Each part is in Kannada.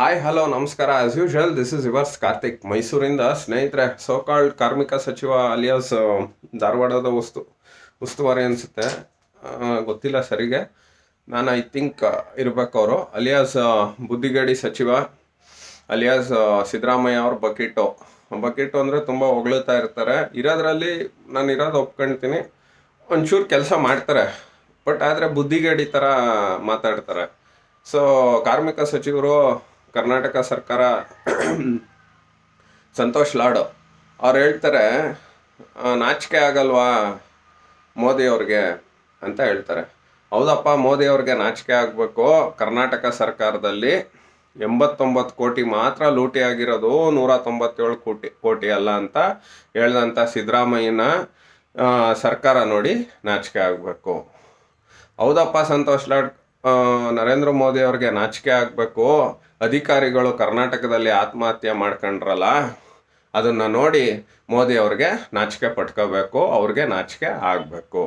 ಹಾಯ್ ಹಲೋ ನಮಸ್ಕಾರ. As usual this is yours Karthik ಮೈಸೂರಿಂದ ಸ್ನೇಹಿತರೆ ಸೋಕಾಲ್ಡ್ ಕಾರ್ಮಿಕ ಸಚಿವ ಅಲಿಯಾಸ್ ಧಾರವಾಡದ ವಸ್ತು ಉಸ್ತುವಾರಿ ಅನಿಸುತ್ತೆ. ಗೊತ್ತಿಲ್ಲ ಸರಿಗೆ. ನಾನು ಐ ಥಿಂಕ್ ಇರಬೇಕು ಅವರು. ಅಲಿಯಾಸ್ ಬುದ್ಧಿಗೇಡಿ ಸಚಿವ ಅಲಿಯಾಸ್ ಸಿದ್ದರಾಮಯ್ಯ ಅವ್ರ ಬಕೆಟು. ಬಕೆಟು ಅಂದರೆ ತುಂಬ ಹೊಗಳುತ್ತಾ ಇರ್ತಾರೆ. ಇರೋದ್ರಲ್ಲಿ ನಾನು ಇರೋದು ಒಪ್ಕೊಳ್ತೀನಿ ಒಂಚೂರು ಕೆಲಸ ಮಾಡ್ತಾರೆ. ಬಟ್ ಆದರೆ ಬುದ್ಧಿಗೇಡಿ ಥರ ಮಾತಾಡ್ತಾರೆ. ಸೊ ಕಾರ್ಮಿಕ ಸಚಿವರು ಕರ್ನಾಟಕ ಸರ್ಕಾರ ಸಂತೋಷ್ ಲಾಡು ಅವ್ರು ಹೇಳ್ತಾರೆ ನಾಚಿಕೆ ಆಗಲ್ವಾ ಮೋದಿಯವ್ರಿಗೆ ಅಂತ ಹೇಳ್ತಾರೆ. ಹೌದಪ್ಪ ಮೋದಿಯವ್ರಿಗೆ ನಾಚಿಕೆ ಆಗಬೇಕು. ಕರ್ನಾಟಕ ಸರ್ಕಾರದಲ್ಲಿ ಎಂಬತ್ತೊಂಬತ್ತು ಕೋಟಿ ಮಾತ್ರ ಲೂಟಿ ಆಗಿರೋದು ನೂರ ತೊಂಬತ್ತೇಳು ಕೋಟಿ ಕೋಟಿ ಅಲ್ಲ ಅಂತ ಹೇಳ್ದಂಥ ಸಿದ್ದರಾಮಯ್ಯನ ಸರ್ಕಾರ ನೋಡಿ ನಾಚಿಕೆ ಆಗಬೇಕು. ಹೌದಪ್ಪ, ಸಂತೋಷ್ ಲಾಡ್ ನರೇಂದ್ರ ಮೋದಿ ಅವ್ರಿಗೆ ನಾಚಿಕೆ ಆಗಬೇಕು. ಅಧಿಕಾರಿಗಳು ಕರ್ನಾಟಕದಲ್ಲಿ ಆತ್ಮಹತ್ಯೆ ಮಾಡ್ಕೊಂಡ್ರಲ್ಲ, ಅದನ್ನು ನೋಡಿ ಮೋದಿ ಅವ್ರಿಗೆ ನಾಚಿಕೆ ಪಟ್ಕೋಬೇಕು, ಅವ್ರಿಗೆ ನಾಚಿಕೆ ಆಗಬೇಕು.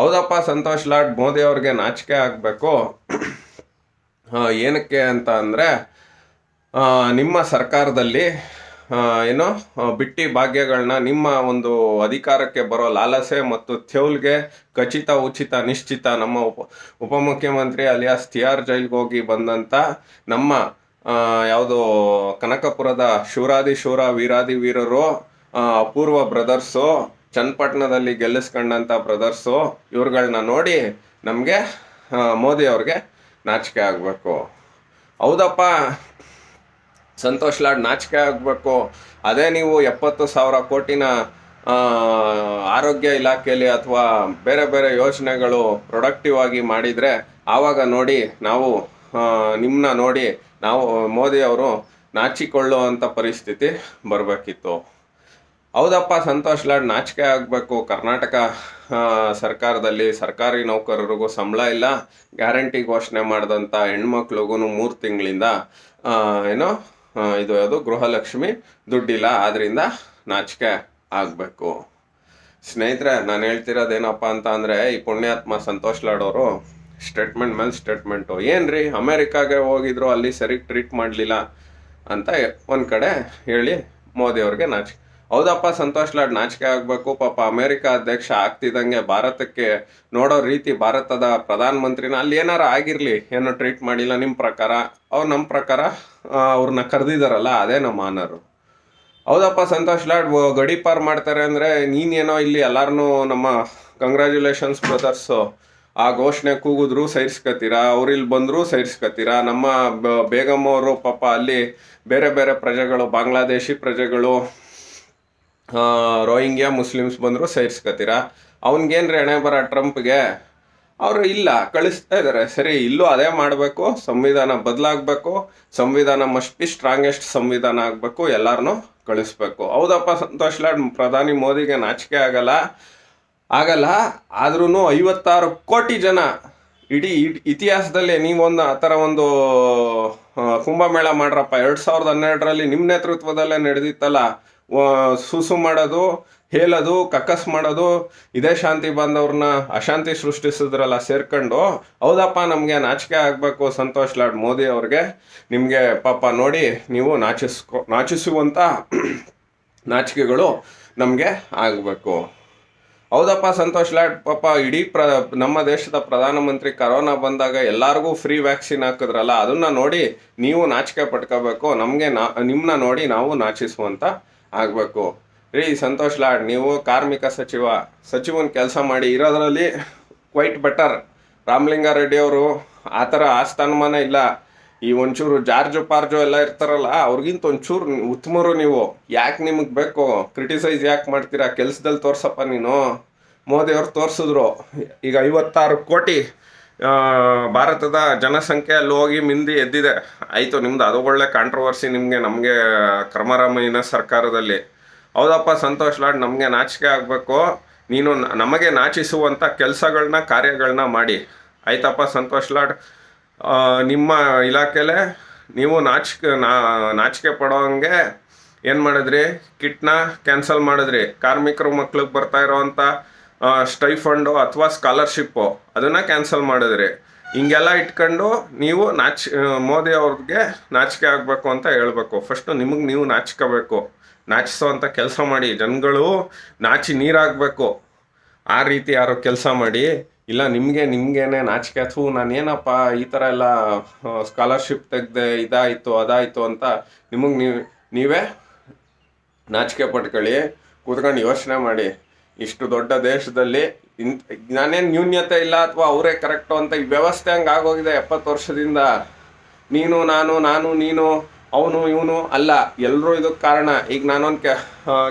ಹೌದಪ್ಪ ಸಂತೋಷ್ ಲಾಡ್, ಮೋದಿ ಅವ್ರಿಗೆ ನಾಚಿಕೆ ಆಗಬೇಕು. ಏನಕ್ಕೆ ಅಂತ ಅಂದರೆ ನಿಮ್ಮ ಸರ್ಕಾರದಲ್ಲಿ ಏನು ಬಿಟ್ಟಿ ಭಾಗ್ಯಗಳನ್ನ ನಿಮ್ಮ ಒಂದು ಅಧಿಕಾರಕ್ಕೆ ಬರೋ ಲಾಲಸೆ ಮತ್ತು ಥ್ಯೌಲ್ಗೆ ಖಚಿತ, ಉಚಿತ, ನಿಶ್ಚಿತ ನಮ್ಮ ಉಪ, ಉಪಮುಖ್ಯಮಂತ್ರಿ ಅಲಿಯಾಸ್ ತಿಯಾರ್ ಜೈಲ್ಗೆ ಹೋಗಿ ಬಂದಂಥ ನಮ್ಮ ಯಾವುದು ಕನಕಪುರದ ಶೂರಾದಿ ಶೂರ ವೀರಾದಿ ವೀರರು ಅಪೂರ್ವ ಬ್ರದರ್ಸು, ಚನ್ನಪಟ್ಟಣದಲ್ಲಿ ಗೆಲ್ಲಿಸ್ಕೊಂಡಂಥ ಬ್ರದರ್ಸು ಇವ್ರುಗಳನ್ನ ನೋಡಿ ನಮಗೆ ಮೋದಿ ಅವ್ರಿಗೆ ನಾಚಿಕೆ ಆಗಬೇಕು. ಹೌದಪ್ಪ. ಸಂತೋಷ್ ಲಾಡ್ ನಾಚಿಕೆ ಆಗಬೇಕು. ಅದೇ ನೀವು ಎಪ್ಪತ್ತು ಸಾವಿರ ಕೋಟಿನ ಆರೋಗ್ಯ ಇಲಾಖೆಯಲ್ಲಿ ಅಥವಾ ಬೇರೆ ಬೇರೆ ಯೋಜನೆಗಳು ಪ್ರೊಡಕ್ಟಿವ್ ಆಗಿ ಮಾಡಿದರೆ ಆವಾಗ ನೋಡಿ ನಾವು ನಿಮ್ಮನ್ನ ನೋಡಿ ನಾವು, ಮೋದಿ ಅವರು ನಾಚಿಕೊಳ್ಳುವಂಥ ಪರಿಸ್ಥಿತಿ ಬರಬೇಕಿತ್ತು. ಹೌದಪ್ಪ ಸಂತೋಷ್ ಲಾಡ್ ನಾಚಿಕೆ ಆಗಬೇಕು. ಕರ್ನಾಟಕ ಸರ್ಕಾರದಲ್ಲಿ ಸರ್ಕಾರಿ ನೌಕರರಿಗೂ ಸಂಬಳ ಇಲ್ಲ. ಗ್ಯಾರಂಟಿ ಘೋಷಣೆ ಮಾಡಿದಂಥ ಹೆಣ್ಮಕ್ಳಿಗೂ ಮೂರು ತಿಂಗಳಿಂದ ಏನೋ ಇದು ಯಾವುದು? ಗೃಹಲಕ್ಷ್ಮಿ ದುಡ್ಡಿಲ್ಲ ಆದ್ದರಿಂದ ನಾಚಿಕೆ ಆಗಬೇಕು. ಸ್ನೇಹಿತರೆ, ನಾನು ಹೇಳ್ತಿರೋದೇನಪ್ಪ ಅಂತ ಅಂದರೆ, ಈ ಪುಣ್ಯಾತ್ಮ ಸಂತೋಷ್ ಲಾಡ್ ಅವರು ಸ್ಟೇಟ್ಮೆಂಟ್ ಮೇಲೆ ಸ್ಟೇಟ್ಮೆಂಟು ಏನ್ರಿ, ಅಮೇರಿಕಾಗೆ ಹೋಗಿದ್ರು, ಅಲ್ಲಿ ಸರಿ ಟ್ರೀಟ್ ಮಾಡಲಿಲ್ಲ ಅಂತ ಒಂದು ಕಡೆ ಹೇಳಿ ಮೋದಿ ಅವ್ರಿಗೆ ನಾಚಿಕೆ ಹೌದಪ್ಪ ಸಂತೋಷ್ ಲಾಡ್, ನಾಚಿಕೆ ಆಗಬೇಕು. ಪಾಪ ಅಮೇರಿಕ ಅಧ್ಯಕ್ಷ ಆಗ್ತಿದ್ದಂಗೆ ಭಾರತಕ್ಕೆ ನೋಡೋ ರೀತಿ ಭಾರತದ ಪ್ರಧಾನಮಂತ್ರಿನ ಅಲ್ಲಿ ಏನಾರು ಆಗಿರಲಿ, ಏನೋ ಟ್ರೀಟ್ ಮಾಡಿಲ್ಲ. ನಿಮ್ಮ ಪ್ರಕಾರ? ಅವ್ರು ನಮ್ಮ ಪ್ರಕಾರ? ಅವ್ರನ್ನ ಕರೆದಿದ್ದಾರಲ್ಲ ಅದೇ ನಮ್ಮ ಆನರು ಹೌದಪ್ಪ ಸಂತೋಷ್ ಲಾಡ್ ಗಡಿ ಪಾರ್ ಮಾಡ್ತಾರೆ ಅಂದರೆ ನೀನೇನೋ ಇಲ್ಲಿ ಎಲ್ಲಾರನ್ನೂ ನಮ್ಮ ಕಂಗ್ರ್ಯಾಚುಲೇಷನ್ಸ್ ಬ್ರದರ್ಸು ಆ ಘೋಷಣೆ ಕೂಗಿದ್ರು ಸೈರ್ಸ್ಕತ್ತೀರಾ ಅವ್ರು ಇಲ್ಲಿ ಬಂದರೂ ಸೈರ್ಸ್ಕತ್ತೀರಾ ನಮ್ಮ ಬೇಗಮ್ಮ ಬೇಗಮ್ ಅವರು ಪಾಪ ಅಲ್ಲಿ ಬೇರೆ ಬೇರೆ ಪ್ರಜೆಗಳು, ಬಾಂಗ್ಲಾದೇಶಿ ಪ್ರಜೆಗಳು ರೋಹಿಂಗ್ಯಾ ಮುಸ್ಲಿಮ್ಸ್ ಬಂದರೂ ಸೈರ್ಸ್ಕತ್ತೀರಾ ರೀ ಹಣೆ ಬರ ಟ್ರಂಪ್ಗೆ? ಅವರು ಇಲ್ಲ, ಕಳಿಸ್ತಾ ಇದ್ದಾರೆ ಸರಿ, ಇಲ್ಲೂ ಅದೇ ಮಾಡಬೇಕು, ಸಂವಿಧಾನ ಬದಲಾಗಬೇಕು, ಸಂವಿಧಾನ ಮಸ್ಟ್ ಬಿ ಸ್ಟ್ರಾಂಗೆಸ್ಟ್ ಸಂವಿಧಾನ ಆಗಬೇಕು ಎಲ್ಲರನ್ನೂ ಕಳಿಸ್ಬೇಕು. ಹೌದಪ್ಪ ಸಂತೋಷ್ ಲಾಡ್, ಪ್ರಧಾನಿ ಮೋದಿಗೆ ನಾಚಿಕೆ ಆಗಲ್ಲ. ಆಗಲ್ಲ ಆದ್ರೂ ಐವತ್ತಾರು ಕೋಟಿ ಜನ ಇಡೀ ಇತಿಹಾಸದಲ್ಲಿ ನೀವೊಂದು ಆ ಥರ ಒಂದು ಕುಂಭಮೇಳ ಮಾಡ್ರಪ್ಪ. ಎರಡು ಸಾವಿರದ ಹನ್ನೆರಡರಲ್ಲಿ ನಿಮ್ಮ ನೇತೃತ್ವದಲ್ಲೇ ನಡೆದಿತ್ತಲ್ಲ ಸುಸು ಮಾಡೋದು ಹೇಳೋದು, ಕಕ್ಕಸ್ ಮಾಡೋದು, ಇದೇ ಶಾಂತಿ ಬಂದವ್ರನ್ನ ಅಶಾಂತಿ ಸೃಷ್ಟಿಸಿದ್ರಲ್ಲ ಸೇರ್ಕೊಂಡು, ಹೌದಪ್ಪ ನಮಗೆ ನಾಚಿಕೆ ಆಗಬೇಕು ಸಂತೋಷ್ ಲಾಡ್ ಮೋದಿ ಅವ್ರಿಗೆ. ನಿಮಗೆ ಪಾಪ ನೋಡಿ ನೀವು ನಾಚಿಸ್ಕೊ ನಾಚಿಸುವಂಥ ನಾಚಿಕೆಗಳು ನಮಗೆ ಆಗಬೇಕು. ಹೌದಪ್ಪ ಸಂತೋಷ್ ಲಾಡ್ ಪಾಪ ಇಡೀ ಪ್ರ, ನಮ್ಮ ದೇಶದ ಪ್ರಧಾನಮಂತ್ರಿ ಕರೋನಾ ಬಂದಾಗ ಎಲ್ಲರಿಗೂ ಫ್ರೀ ವ್ಯಾಕ್ಸಿನ್ ಹಾಕಿದ್ರಲ್ಲ, ಅದನ್ನ ನೋಡಿ ನೀವು ನಾಚಿಕೆ ಪಟ್ಕೋಬೇಕು, ನಮಗೆ ನಾ ನಿಮ್ಮನ್ನ ನೋಡಿ ನಾವು ನಾಚಿಸುವಂತ ಆಗಬೇಕು. ರೀ ಸಂತೋಷ್ ಲಾಡ್, ನೀವು ಕಾರ್ಮಿಕ ಸಚಿವ, ಸಚಿವನ ಕೆಲಸ ಮಾಡಿ ಇರೋದ್ರಲ್ಲಿ ಕ್ವೈಟ್ ಬೆಟರ್ ರಾಮಲಿಂಗಾರೆಡ್ಡಿ ಅವರು ಆ ಥರ ಆಸ್ಥಾನಮಾನ ಇಲ್ಲ. ಈ ಒಂಚೂರು ಜಾರ್ಜು ಪಾರ್ಜು ಎಲ್ಲ ಇರ್ತಾರಲ್ಲ, ಅವ್ರಿಗಿಂತ ಒಂಚೂರು ಉತ್ತಮರು ನೀವು. ಯಾಕೆ ನಿಮಗೆ ಬೇಕು? ಕ್ರಿಟಿಸೈಸ್ ಯಾಕೆ ಮಾಡ್ತೀರಾ? ಕೆಲಸದಲ್ಲಿ ತೋರ್ಸಪ್ಪ ನೀನು. ಮೋದಿ ಅವ್ರು ತೋರಿಸಿದ್ರು. ಈಗ ಐವತ್ತಾರು ಕೋಟಿ ಭಾರತದ ಜನಸಂಖ್ಯೆ ಅಲ್ಲಿ ಹೋಗಿ ಮಿಂದಿ ಎದ್ದಿದೆ. ಆಯಿತು, ನಿಮ್ದು ಅದು ಒಳ್ಳೆ ಕಾಂಟ್ರವರ್ಸಿ ನಿಮಗೆ, ನಮಗೆ ಕ್ರಮರಾಮಯ್ಯನ ಸರ್ಕಾರದಲ್ಲಿ. ಹೌದಪ್ಪ ಸಂತೋಷ್ ಲಾಡ್, ನಮಗೆ ನಾಚಿಕೆ ಆಗಬೇಕು. ನೀನು ನಮಗೆ ನಾಚಿಸುವಂಥ ಕೆಲಸಗಳನ್ನ ಕಾರ್ಯಗಳನ್ನ ಮಾಡಿ. ಆಯ್ತಪ್ಪ ಸಂತೋಷ್ ಲಾಡ್. ನಿಮ್ಮ ಇಲಾಖೆಲೆ ನೀವು ನಾಚಿಕೆ, ನಾ, ನಾಚಿಕೆ ಪಡೋಂಗೆ ಏನು ಮಾಡಿದ್ರಿ? ಕಿಟ್ನ ಕ್ಯಾನ್ಸಲ್ ಮಾಡಿದ್ರಿ. ಕಾರ್ಮಿಕರು ಮಕ್ಳಿಗೆ ಬರ್ತಾ ಇರೋವಂಥ ಸ್ಟೈಫಂಡು ಅಥವಾ ಸ್ಕಾಲರ್ಶಿಪ್ಪು, ಅದನ್ನು ಕ್ಯಾನ್ಸಲ್ ಮಾಡಿದ್ರಿ. ಹಿಂಗೆಲ್ಲ ಇಟ್ಕೊಂಡು ನೀವು ನಾಚ್ ಮೋದಿ ಅವ್ರಿಗೆ ನಾಚಿಕೆ ಆಗಬೇಕು ಅಂತ ಹೇಳಬೇಕು. ಫಸ್ಟು ನಿಮಗೆ ನೀವು ನಾಚ್ಕೋಬೇಕು. ಅಂತ ಕೆಲಸ ಮಾಡಿ. ಜನಗಳು ನಾಚಿ ನೀರಾಗಬೇಕು. ಆ ರೀತಿ ಯಾರೋ ಕೆಲಸ ಮಾಡಿ. ಇಲ್ಲ, ನಿಮಗೆ, ನಿಮಗೇನೆ ನಾಚಿಕೆ. ಥೂ, ನಾನೇನಪ್ಪ ಈ ಥರ ಎಲ್ಲ ಸ್ಕಾಲರ್ಶಿಪ್ ತೆಗೆದೆ ಇದಾಯಿತು, ಅದಾಯಿತು ಅಂತ ನಿಮಗೆ ನೀವು, ನೀವೇ ನಾಚಿಕೆ ಪಟ್ಕೊಳ್ಳಿ. ಕೂತ್ಕೊಂಡು ಯೋಚನೆ ಮಾಡಿ. ಇಷ್ಟು ದೊಡ್ಡ ದೇಶದಲ್ಲಿ ಇಂತ ನಾನೇನು ನ್ಯೂನ್ಯತೆ ಇಲ್ಲ ಅಥವಾ ಅವರೇ ಕರೆಕ್ಟು ಅಂತ ಈ ವ್ಯವಸ್ಥೆ ಹಂಗೆ ಆಗೋಗಿದೆ ಎಪ್ಪತ್ತು ವರ್ಷದಿಂದ. ನೀನು, ನಾನು ನಾನು, ನೀನು, ಅವನು, ಇವನು ಅಲ್ಲ. ಎಲ್ಲರೂ ಇದಕ್ಕೆ ಕಾರಣ. ಈಗ ನಾನೊಂದು ಕೆ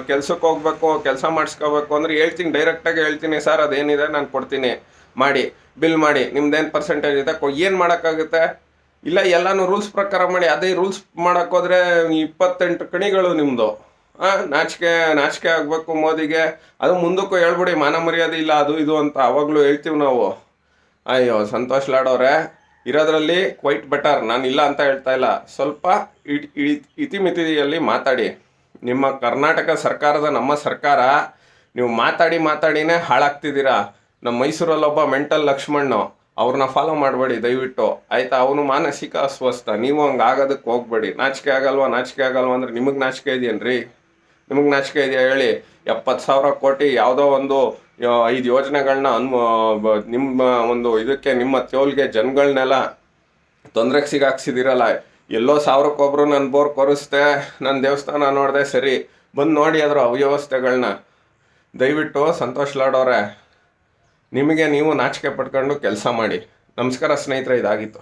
ಕೆಲ್ಸಕ್ಕೆ ಹೋಗ್ಬೇಕು, ಕೆಲಸ ಮಾಡಿಸ್ಕೋಬೇಕು ಅಂದ್ರೆ ಹೇಳ್ತೀನಿ ಡೈರೆಕ್ಟಾಗಿ ಹೇಳ್ತೀನಿ, ಸರ್, ಅದೇನಿದೆ ನಾನು ಕೊಡ್ತೀನಿ. ಮಾಡಿ, ಬಿಲ್ ಮಾಡಿ, ನಿಮ್ದೇನು ಪರ್ಸೆಂಟೇಜ್ ಇದೆ ಏನು ಮಾಡೋಕ್ಕಾಗುತ್ತೆ? ಇಲ್ಲ, ಎಲ್ಲಾನು ರೂಲ್ಸ್ ಪ್ರಕಾರ ಮಾಡಿ. ಅದೇ ರೂಲ್ಸ್ ಮಾಡೋಕ್ಕೋದ್ರೆ ಇಪ್ಪತ್ತೆಂಟು ಕಣಿಗಳು ನಿಮ್ಮದು ನಾಚಿಕೆ ನಾಚಿಕೆ ಆಗಬೇಕು ಮೋದಿಗೆ. ಅದು ಮುಂದಕ್ಕೂ ಹೇಳ್ಬಿಡಿ, ಮಾನ ಮರ್ಯಾದೆ ಇಲ್ಲ, ಅದು ಇದು ಅಂತ ಅವಾಗಲೂ ಹೇಳ್ತೀವಿ ನಾವು. ಅಯ್ಯೋ, ಸಂತೋಷ್ ಲಾಡೋರೆ ಇರೋದ್ರಲ್ಲಿ ಕ್ವೈಟ್ ಬೆಟರ್ ನಾನು ಇಲ್ಲ ಅಂತ ಹೇಳ್ತಾ ಇಲ್ಲ. ಸ್ವಲ್ಪ ಇತಿಮಿತಿಯಲ್ಲಿ ಮಾತಾಡಿ. ನಿಮ್ಮ ಕರ್ನಾಟಕ ಸರ್ಕಾರದ, ನಮ್ಮ ಸರ್ಕಾರ, ನೀವು ಮಾತಾಡಿ, ಮಾತಾಡಿನೇ ಹಾಳಾಗ್ತಿದ್ದೀರಾ? ನಮ್ಮ ಮೈಸೂರಲ್ಲೊಬ್ಬ ಮೆಂಟಲ್ ಲಕ್ಷ್ಮಣ್ಣು, ಅವ್ರನ್ನ ಫಾಲೋ ಮಾಡಬೇಡಿ, ದಯವಿಟ್ಟು. ಆಯಿತಾ? ಅವನು ಮಾನಸಿಕ ಅಸ್ವಸ್ಥ. ನೀವು ಹಂಗೆ ಆಗೋದಕ್ಕೆ ಹೋಗ್ಬೇಡಿ. ನಾಚಿಕೆ ಆಗಲ್ವಾ? ನಾಚಿಕೆ ಆಗಲ್ವಾ ಅಂದ್ರೆ ನಿಮಗೆ ನಾಚಿಕೆ ಇದೆಯೇನ್ರಿ? ನಿಮಗೆ ನಾಚಿಕೆ ಇದೆಯಾ ಹೇಳಿ? ಎಪ್ಪತ್ತು ಸಾವಿರ ಕೋಟಿ ಯಾವುದೋ ಒಂದು ಐದು ಯೋಜನೆಗಳನ್ನ ಅನ್ಮ ನಿಮ್ಮ ಒಂದು ಇದಕ್ಕೆ, ನಿಮ್ಮ ತೋಲ್ಗೆ ಜನಗಳನ್ನೆಲ್ಲ ತೊಂದರೆಗೆ ಸಿಗಾಕ್ಸಿದಿರಲ್ಲ. ಎಲ್ಲೋ ಸಾವಿರಕ್ಕೊಬ್ರು ನನ್ನ ಬೋರ್ ಕೊರಿಸ್ದೆ ನನ್ನ ದೇವಸ್ಥಾನ ನೋಡಿದೆ ಸರಿ. ಬಂದು ನೋಡಿ ಅದರ ಅವ್ಯವಸ್ಥೆಗಳನ್ನ ದಯವಿಟ್ಟು ಸಂತೋಷ್ ಲಾಡೋರೆ ನಿಮಗೆ ನೀವು ನಾಚಿಕೆ ಪಡ್ಕೊಂಡು ಕೆಲಸ ಮಾಡಿ. ನಮಸ್ಕಾರ ಸ್ನೇಹಿತರೆ, ಇದಾಗಿತ್ತು.